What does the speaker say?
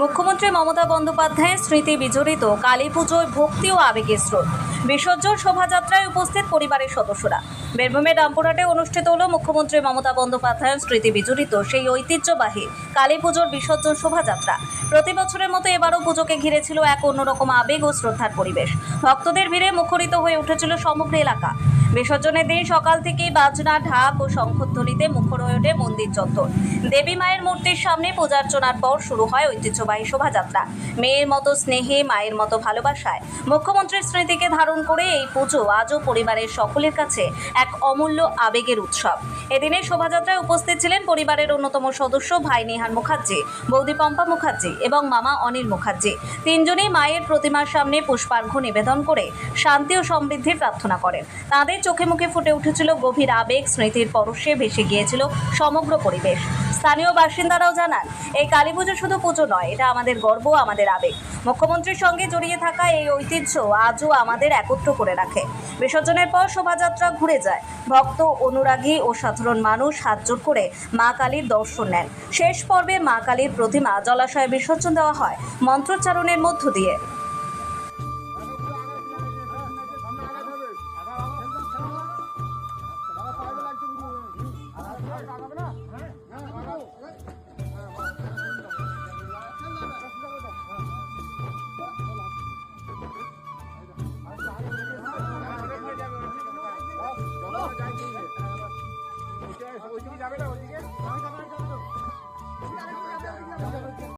মুখ্যমন্ত্রী মমতা বন্দ্যোপাধ্যায়ের স্মৃতি বিজড়িত কালী পুজোয় ভক্তি ও আবেগের স্রোত। বিসর্জন শোভাযাত্রায় উপস্থিত পরিবারের সদস্যরা। বীরভূমের রামপুরহাটে অনুষ্ঠিত হল মুখ্যমন্ত্রী মমতা বন্দ্যোপাধ্যায়ের স্মৃতি বিজড়িত সেই ঐতিহ্যবাহী কালী পুজোর বিসর্জন শোভাযাত্রা। প্রতি বছরের মতো এবারও পুজোকে ঘিরে ছিল এক অন্যরকম আবেগ ও শ্রদ্ধার পরিবেশ। ভক্তদের ভিড়ে মুখরিত হয়ে উঠেছিল সমগ্র এলাকা। বিসর্জনের দিন সকাল থেকেই বাজনা, ঢাক ও শঙ্খধ্বনিতে মুখর হয়ে ওঠে মন্দির চত্বর। দেবী মায়ের মূর্তির সামনে পূজার্চনার পর শুরু হয় ঐতিহ্যবাহী শোভাযাত্রা। মেয়ের মতো স্নেহে, মায়ের মতো ভালোবাসায়। মুখ্যমন্ত্রীর স্মৃতিকে ধারণ করে এই পুজো আজও পরিবারের সকলের কাছে এক অমূল্য আবেগের উৎসব। এদিনে শোভাযাত্রায় উপস্থিত ছিলেন পরিবারের অন্যতম সদস্য ভাই নিহার মুখার্জি, বৌদি পম্পা মুখার্জি এবং মামা অনিল মুখার্জি। তিনজনেই মায়ের প্রতিমার সামনে পুষ্পার্ঘ্য নিবেদন করে শান্তি ও সমৃদ্ধির প্রার্থনা করেন। তাদের চোখে মুখে ফুটে উঠেছিল গভীর আবেগ, স্মৃতির পরশে ভেসে গিয়েছিল সমগ্র পরিবেশ। স্থানীয় বাসিন্দারাও জানান, এই কালী পুজো শুধু পুজো নয় এটা আমাদের গর্ব, আমাদের আবেগ। মুখ্যমন্ত্রীর সঙ্গে জড়িয়ে থাকা এই ঐতিহ্য আজও আমাদের একত্র করে রাখে। বিসর্জনের পর শোভাযাত্রা ঘুরে যায়। ভক্ত, অনুরাগী ও সাধারণ মানুষ হাত জোট করে মা কালীর দর্শন নেন। শেষ পর্বে মা কালীর প্রতিমা জলাশয়ে বিসর্জন দেওয়া হয়। মন্ত্রোচ্চারণের মধ্য দিয়ে।